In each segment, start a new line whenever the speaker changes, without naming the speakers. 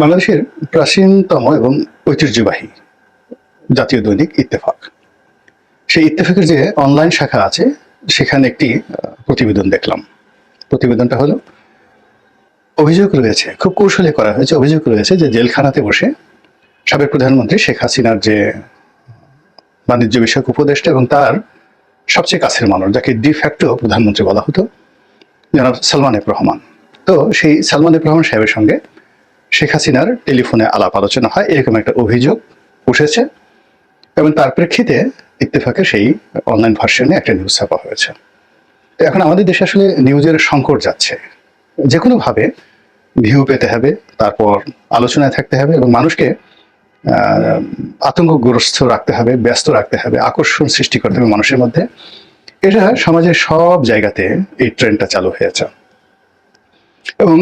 বাংলাদেশের প্রাচীনতম এবং ঐতিহ্যবাহী জাতীয় দৈনিক ইত্তেফাক। সেই ইত্তেফাকের যে অনলাইন শাখা আছে, সেখানে একটি প্রতিবেদন দেখলাম। প্রতিবেদনটা হলো, অভিযোগ রয়েছে, খুব কৌশলে করা হয়েছে, অভিযোগ রয়েছে যে জেলখানাতে বসে সাবেক প্রধানমন্ত্রী শেখ হাসিনার যে বাণিজ্য বিষয়ক উপদেষ্টা এবং তার সবচেয়ে কাছের মানুষ, যাকে ডিফ্যাক্টো প্রধানমন্ত্রী বলা হতো, জনাব সালমান এফ রহমান। তো সেই সালমান এফ রহমান সাহেবের সঙ্গে শেখ হাসিনার টেলিফোনে আলাপ আলোচনা হয়, এরকম একটা অভিযোগ উঠেছে এবং তার প্রেক্ষিতে ইত্তেফাকে সেই অনলাইন ভার্সনে একটা নিউজ ছাপা হয়েছে। এখন আমাদের দেশে আসলে নিউজের সংকট যাচ্ছে। যে কোনোভাবে ভিউ পেতে হবে, তারপর আলোচনায় থাকতে হবে এবং মানুষকে আতঙ্কগ্রস্ত রাখতে হবে, ব্যস্ত রাখতে হবে, আকর্ষণ সৃষ্টি করতে হবে মানুষের মধ্যে। এটা সমাজের সব জায়গাতে এই ট্রেন্ডটা চালু হয়েছে। এবং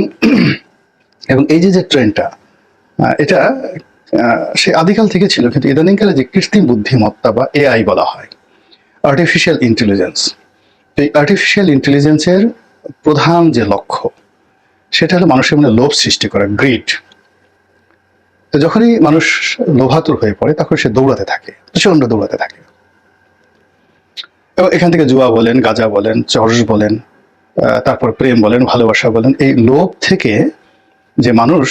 এবং এই যে যে ট্রেন্ডটা এটা সে আদিকাল থেকে ছিল, কিন্তু ইদানিংকালে যে কৃত্রিম বুদ্ধিমত্তা বা এআই বলা হয় আর্টিফিশিয়াল ইন্টেলিজেন্স এই আর্টিফিশিয়াল ইন্টেলিজেন্সের প্রধান যে লক্ষ্য, সেটা হলো মানুষের মনে লোভ সৃষ্টি করা গ্রিড তো যখনই মানুষ লোভাতুর হয়ে পড়ে, তখন সে দৌড়াতে থাকে প্রচণ্ড দৌড়াতে থাকে। এবং এখান থেকে জুয়া বলেন, গাজা বলেন, চরস বলেন তারপর প্রেম বলেন, ভালোবাসা বলেন, এই লোভ থেকে যে মানুষ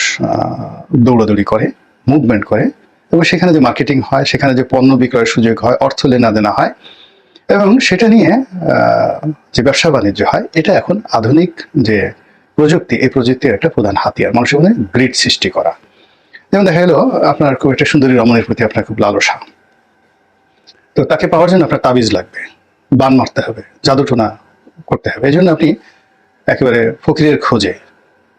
দৌড়াদৌড়ি করে মুভমেন্ট করে, এবং সেখানে যে মার্কেটিং হয়, সেখানে যে পণ্য বিক্রয়ের সুযোগ হয়, অর্থ লেনা দেনা হয়, এবং সেটা নিয়ে যে ব্যবসা বাণিজ্য হয়, এটা এখন আধুনিক যে প্রযুক্তি, এই প্রযুক্তির একটা প্রধান হাতিয়ার, মানুষের মনে গ্রিড সৃষ্টি করা। যেমন দেখা গেলো, আপনার খুব একটা সুন্দরী রমণের প্রতি আপনার খুব লালসা। তো তাকে পাওয়ার জন্য আপনার তাবিজ লাগবে, বান মারতে হবে, জাদুটোনা করতে হবে। এই জন্য আপনি একেবারে ফকিরের খোঁজে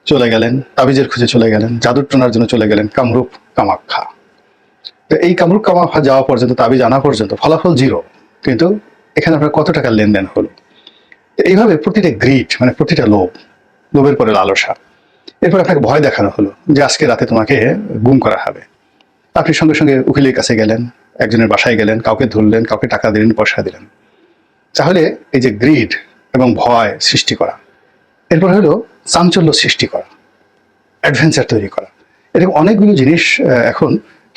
চলে গেলেন, তাবিজের খুঁজে চলে গেলেন, জাদুর টোনার জন্য চলে গেলেন কামরূপ কামাখ্যা। তো এই কামরূপ কামাখ্যা যাওয়া পর্যন্ত, তাবিজ আনা পর্যন্ত ফলাফল জিরো কিন্তু এখানে আপনার কত টাকার লেনদেন হলো? এইভাবে প্রতিটা গ্রিড মানে প্রতিটা লোভ, লোভের পরে লালসা এরপর আপনাকে ভয় দেখানো হলো যে আজকে রাতে তোমাকে গুম করা হবে। আপনি সঙ্গে সঙ্গে উকিলের কাছে গেলেন, একজনের বাসায় গেলেন, কাউকে ধরলেন, কাউকে টাকা দিলেন, পয়সা দিলেন। তাহলে এই যে গ্রিড এবং ভয় সৃষ্টি করা, এরপর হলো চাঞ্চল্য সৃষ্টি করা অ্যাডভেঞ্চার তৈরি করা। এরকম অনেকগুলো জিনিস এখন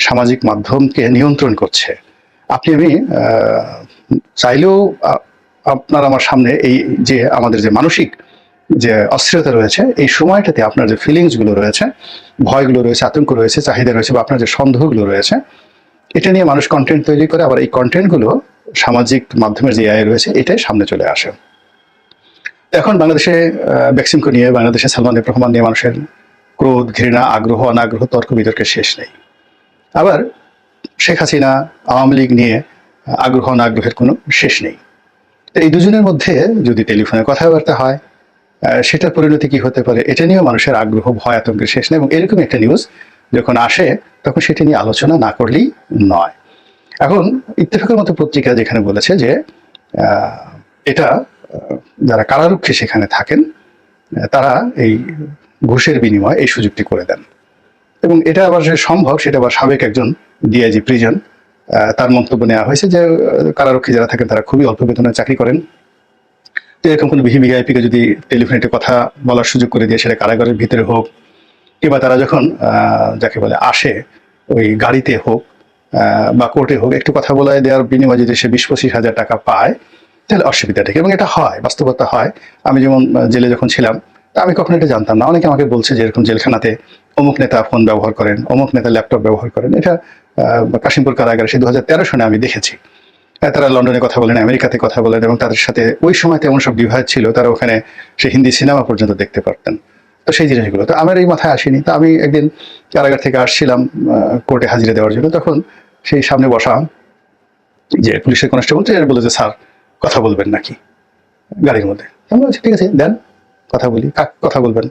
সামাজিক মাধ্যমকে নিয়ন্ত্রণ করছে। আপনি, আমি চাইলেও আপনার আমার সামনে এই যে আমাদের যে মানসিক যে অস্থিরতা রয়েছে, এই সময়টাতে আপনার যে ফিলিংসগুলো রয়েছে, ভয়গুলো রয়েছে, আতঙ্ক রয়েছে, চাহিদা রয়েছে বা আপনার যে সন্দেহগুলো রয়েছে, এটা নিয়ে মানুষ কন্টেন্ট তৈরি করে, আবার এই কন্টেন্টগুলো সামাজিক মাধ্যমের যে আয় রয়েছে, এটাই সামনে চলে আসে। এখন বাংলাদেশে ভ্যাকসিনকে নিয়ে বাংলাদেশে সালমান রহমান নিয়ে মানুষের ক্রোধ, ঘৃণা, আগ্রহ, অনাগ্রহ তর্ক বিতর্কের শেষ নেই। আবার শেখ হাসিনা, আওয়ামী লীগ নিয়ে আগ্রহ, অনাগ্রহের কোনো শেষ নেই। এই দুজনের মধ্যে যদি টেলিফোনে কথাবার্তা হয় সেটার পরিণতি কি হতে পারে, এটা নিয়েও মানুষের আগ্রহ, ভয়, আতঙ্কের শেষ নেই। এবং এরকম একটা নিউজ যখন আসে, তখন সেটা নিয়ে আলোচনা না করলেই নয়। এখন ইত্তেফাকের মতো পত্রিকা যেখানে বলেছে যে এটা যারা কারারক্ষী সেখানে থাকেন তারা এই ঘুষের বিনিময়ে এই সুযোগটি করে দেন। এবং এটা আবার যে সম্ভব, সেটা আবার সাবেক একজন ডিআইজি প্রিজন তার মন্তব্য নেওয়া হয়েছে যে কারারক্ষী যারা থাকেন, তারা খুবই অল্প বেতনে চাকরি করেন। তো এরকম কোনো বিহি ভিআইপিকে যদি টেলিফোনেটে কথা বলার সুযোগ করে দিয়ে সেটা কারাগারের ভিতরে হোক, কিংবা তারা যখন যাকে বলে আসে, ওই গাড়িতে হোক বা কোর্টে হোক, একটু কথা বলায় দেওয়ার বিনিময়ে যদি সে বিশ পঁচিশ হাজার টাকা পায় তাহলে অসুবিধা থাকে এবং এটা হয়, বাস্তবতা হয়। আমি যেমন জেলে যখন ছিলাম, তা আমি কখনো এটা জানতাম না। অনেকে আমাকে বলছে যে এরকম জেলখানাতে অমুক নেতা ফোন ব্যবহার করেন, অমুক নেতা ল্যাপটপ ব্যবহার করেন। এটা কাশিমপুর কারাগারে সে দু হাজার তেরো সনে আমি দেখেছি। তারা লন্ডনে কথা বলেন, আমেরিকাতে কথা বলেন, এবং তাদের সাথে ওই সময় তেমন সব ডিভাইস ছিল, তারা ওখানে সে হিন্দি সিনেমা পর্যন্ত দেখতে পারতেন। তো সেই জিনিসগুলো, তো আমার এই মাথায় আসেনি। তো আমি একদিন কারাগার থেকে আসছিলাম কোর্টে হাজিরা দেওয়ার জন্য। তখন সেই সামনে বসা যে পুলিশের কনস্টেবল বলে যে, স্যার কথা বলবেন নাকি? গাড়ির মধ্যে। আমি বলছি ঠিক আছে, দেন, কথা বলি। কাক কথা বলবেন।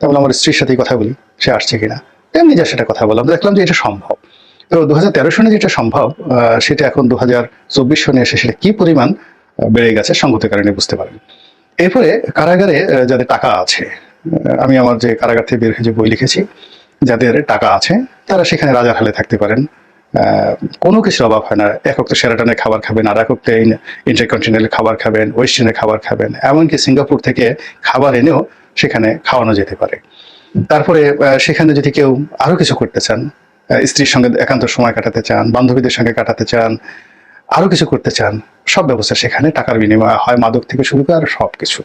তাহলে আমার স্ত্রীর সাথেই কথা বলি, সে আসছে কিনা। তেমনি যা সেটা কথা বললাম। দেখলাম যে এটা সম্ভব। তো দু হাজার তেরো সনে যেটা সম্ভব সেটা এখন দু হাজার চব্বিশ সনে এসে সেটা কি পরিমাণ বেড়ে গেছে সঙ্গতের কারণে বুঝতে পারেন। এরপরে কারাগারে যাদের টাকা আছে আমি আমার যে কারাগার থেকে বের হয়ে যে বই লিখেছি, যাদের টাকা আছে, তারা সেখানে রাজার হালে থাকতে পারেন। কোনো কিছুর অভাব হয় না। একক তো সেরাটনের খাবার খাবেন, আর একক ইন্টারকন্টিনেন্টাল খাবার খাবেন ওয়েস্টার্নের খাবার খাবেন, এমনকি সিঙ্গাপুর থেকে খাবার এনেও সেখানে খাওয়ানো যেতে পারে। তারপরে সেখানে যদি কেউ আরও কিছু করতে চান স্ত্রীর সঙ্গে একান্ত সময় কাটাতে চান, বান্ধবীদের সঙ্গে কাটাতে চান আরও কিছু করতে চান, সব ব্যবস্থা সেখানে টাকার বিনিময় হয়, মাদক থেকে শুরু করে আর সব কিছু।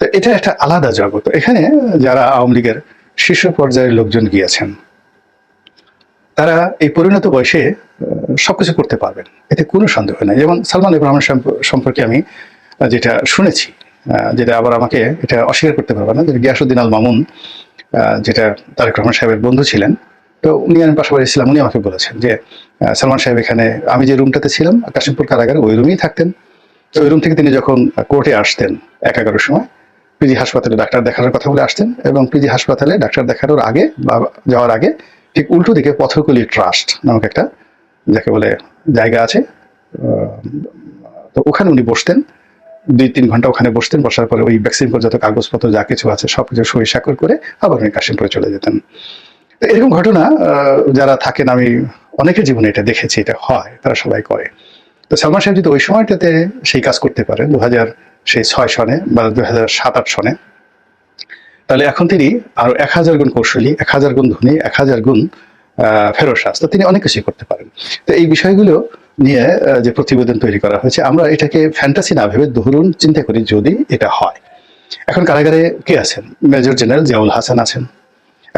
তো এটা একটা আলাদা জগৎ। এখানে যারা আওয়ামী লীগের শীর্ষ পর্যায়ের লোকজন গিয়েছেন তারা এই পরিণত বয়সে সবকিছু করতে পারবেন। এতে কোনো সন্দেহ নাই। যেমন সালমান ইব্রাহিম সম্প- সম্পর্কে আমি যেটা শুনেছি যেটা আবার আমাকে এটা অস্বীকার করতে পারবে না যে গিয়াসুদ্দিন আল মামুন যেটা তারেক রহমান সাহেবের বন্ধু ছিলেন। তো উনি আমি পাশাপাশি ছিলাম, উনি আমাকে বলেছেন যে সালমান সাহেব এখানে, আমি যে রুমটাতে ছিলাম, কাশিমপুর কারাগারে, ওই রুমেই থাকতেন। তো ওই রুম থেকে তিনি যখন কোর্টে আসতেন এক এগারোর সময় পিজি হাসপাতালে ডাক্তার দেখানোর কথা বলে আসতেন এবং পিজি হাসপাতালে ডাক্তার দেখানোর আগে বা যাওয়ার আগে ঠিক উল্টো দিকে পথকলি ট্রাস্ট নামক একটা যাকে বলে জায়গা আছে তো ওখানে উনি বসতেন। দুই তিন ঘণ্টা ওখানে বসতেন, বসার পরে ওই ভ্যাকসিন যত কাগজপত্র যা কিছু আছে সব কিছু সই স্বাক্ষর করে আবার উনি কাশিমপুরে চলে যেতেন। এরকম ঘটনা যারা থাকেন, আমি অনেকের জীবনে এটা দেখেছি, এটা হয়, তারা সবাই করে। তো সালমান সাহেব যদি ওই সময়টাতে সেই কাজ করতে পারেন দু হাজার সেই ছয় সনে বা দু হাজার সাত আট সনে তাহলে এখন তিনি আরও এক হাজার গুণ কৌশলী, এক হাজার গুণ ধনী, এক হাজার গুণ ফেরোসাস তো তিনি অনেক কিছুই করতে পারেন। তো এই বিষয়গুলো নিয়ে যে প্রতিবেদন তৈরি করা হয়েছে, আমরা এটাকে ফ্যান্টাসি না ভেবে ধরুন চিন্তা করি যদি এটা হয়। এখন কারাগারে কে আছেন? মেজর জেনারেল জিয়াউল হাসান আছেন।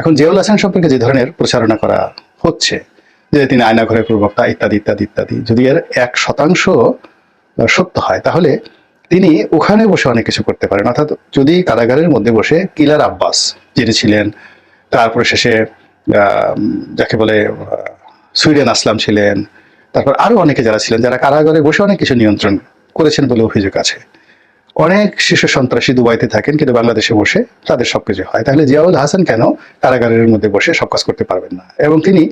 এখন জিয়াউল হাসান সম্পর্কে যে ধরনের প্রচারণা করা হচ্ছে, যে তিনি আয়নাঘরের প্রবক্তা, ইত্যাদি ইত্যাদি ইত্যাদি, যদি এর এক শতাংশ সত্য হয়, তাহলে তিনি ওখানে বসে অনেক কিছু করতে পারেন। অর্থাৎ যদি কারাগারের মধ্যে বসে কিলার আব্বাস, যিনি ছিলেন, তারপরে শেষে যাকে বলে সুইডেন আসলাম ছিলেন, তারপর আরও অনেকে যারা ছিলেন, যারা কারাগারে বসে অনেক কিছু নিয়ন্ত্রণ করেছেন বলে অভিযোগ আছে। অনেক শিশু সন্ত্রাসী দুবাইতে থাকেন, কিন্তু বাংলাদেশে বসে তাদের সব কিছু হয়। তাহলে জিয়াউল হাসান কেন কারাগারের মধ্যে বসে সব কাজ করতে পারবেন না? এবং তিনি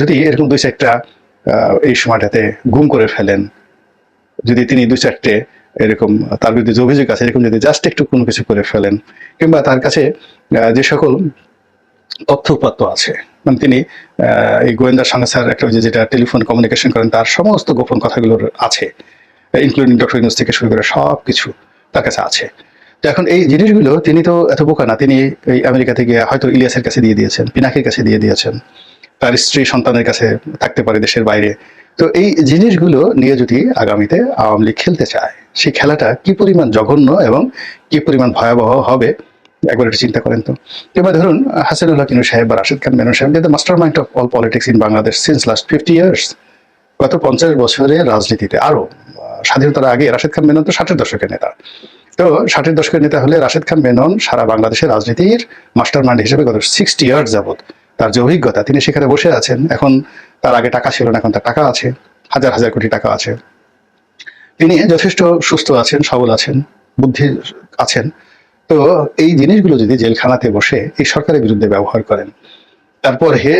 যদি এরকম দুই চারটা এই সময়টাতে গুম করে ফেলেন, যদি তিনি দু চারটে এরকম তার বিরুদ্ধে যে অভিযোগ আছে, এরকম যদি জাস্ট একটু কোনো কিছু করে ফেলেন, কিংবা তার কাছে যে সকল তথ্য উপাত্ত আছে মানে তিনি এই গোয়েন্দা সংস্থার একটা যেটা টেলিফোন কমিউনিকেশন করেন, তার সমস্ত গোপন কথাগুলোর আছে ইনক্লুডিং ডক্টর ইউনুস থেকে শুরু করে সব কিছু তার কাছে আছে। তো এখন এই জিনিসগুলো তিনি তো এত বোকা না, তিনি এই আমেরিকা থেকে হয়তো ইলিয়াসের কাছে দিয়ে দিয়েছেন, পিনাকির কাছে দিয়ে দিয়েছেন, তার স্ত্রী সন্তানের কাছে থাকতে পারে দেশের বাইরে। তো এই জিনিসগুলো নিয়ে যদি আগামীতে আওয়ামী লীগ খেলতে চায় সেই খেলাটা কি পরিমাণ জঘন্য এবং কি পরিমাণ ভয়াবহ হবে? একবার একটু চিন্তা করেন তো। এবার ধরুন হাসানুল্লাহ কিনু সাহেব বা রাশেদ খান মেনন সাহেব the master mind of all politics in Bangladesh since last fifty years গত পঞ্চাশ বছরের রাজনীতিতে আরও আহ, স্বাধীনতার আগে রাশেদ খান মেনন তো ষাটের দশকের নেতা। তো ষাটের দশকের নেতা হলে রাশেদ খান মেনন সারা বাংলাদেশের রাজনীতির মাস্টার মাইন্ড হিসেবে গত সিক্সটি ইয়ার্স যাবত তার যে অভিজ্ঞতা তিনি সেখানে বসে আছেন। এখন তার আগে টাকা ছিল না এখন তার টাকা আছে। হাজার হাজার কোটি টাকা আছে। তিনি যথেষ্ট সুস্থ আছেন, সবল আছেন বুদ্ধি আছেন। তো এই জিনিসগুলো যদি জেলখানাতে বসে এই সরকারের বিরুদ্ধে ব্যবহার করেন, তারপর হে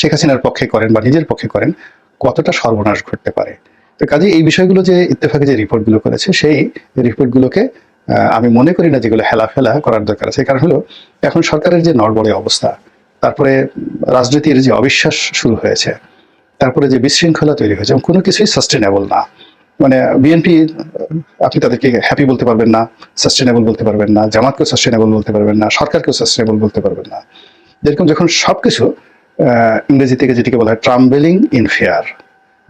শেখ হাসিনার পক্ষে করেন বা নিজের পক্ষে করেন, কতটা সর্বনাশ ঘটতে পারে? তো কাজে এই বিষয়গুলো যে ইত্তেফাকে যে রিপোর্টগুলো করেছে, সেই রিপোর্টগুলোকে আমি মনে করি না যেগুলো হেলাফেলা করার দরকার আছে। কারণ হলো, এখন সরকারের যে নড়বড়ে অবস্থা, তারপরে রাজনীতির যে অবিশ্বাস শুরু হয়েছে, তারপরে যে বিশৃঙ্খলা তৈরি হয়েছে কোনো কিছুই সাস্টেনেবল না। মানে বিএনপি আপনি তাদেরকে হ্যাপি বলতে পারবেন না সাস্টেনেবল বলতে পারবেন না জামাতকেও সাস্টেনেবল বলতে পারবেন না সরকারকেও সাস্টেনেবল বলতে পারবেন না। যেরকম যখন সবকিছু আহ, ইংরেজি থেকে যেটিকে বলা হয় ট্রাম্বেলিং ইন ফেয়ার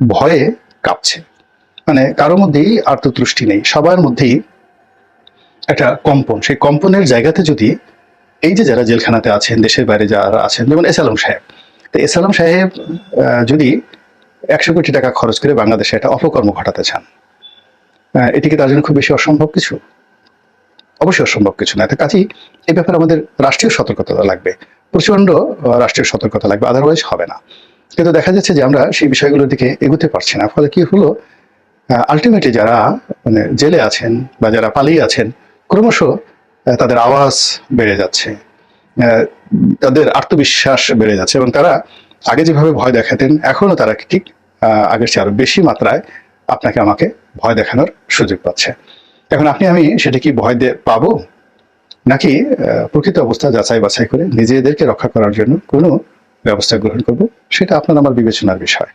ভয়ে কাঁপছে। মানে কারোর মধ্যেই আত্মতুষ্টি নেই সবার মধ্যেই একটা কম্পন। সেই কম্পনের জায়গাতে যদি এই যে যারা জেলখানাতে আছেন দেশের বাইরে যারা আছেন যেমন এস আলম সাহেব তো এস আলম সাহেব যদি একশো কোটি টাকা খরচ করে বাংলাদেশে একটা অপকর্ম ঘটাতে চান। এটি কি তার জন্য খুব বেশি অসম্ভব কিছু? অবশ্যই অসম্ভব কিছু না। কাজেই এই ব্যাপারে আমাদের রাষ্ট্রীয় সতর্কতা লাগবে। প্রচণ্ড আহ, রাষ্ট্রীয় সতর্কতা লাগবে আদারওয়াইজ হবে না। কিন্তু দেখা যাচ্ছে যে আমরা সেই বিষয়গুলোর দিকে এগোতে পারছি না। ফলে কি হলো আলটিমেটলি যারা মানে জেলে আছেন বা যারা পালিয়ে আছেন ক্রমশ তাদের আওয়াজ বেড়ে যাচ্ছে। তাদের আত্মবিশ্বাস বেড়ে যাচ্ছে এবং তারা আগে যেভাবে ভয় দেখাতেন এখনও তারা ঠিক আগের চেয়ে আরও বেশি মাত্রায় আপনাকে আমাকে ভয় দেখানোর সুযোগ পাচ্ছে। এখন আপনি, আমি সেটা কি ভয় পাবো? নাকি প্রকৃত অবস্থা যাচাই বাছাই করে নিজেদেরকে রক্ষা করার জন্য কোনো ব্যবস্থা গ্রহণ করব? সেটা আপনার আমার বিবেচনার বিষয়।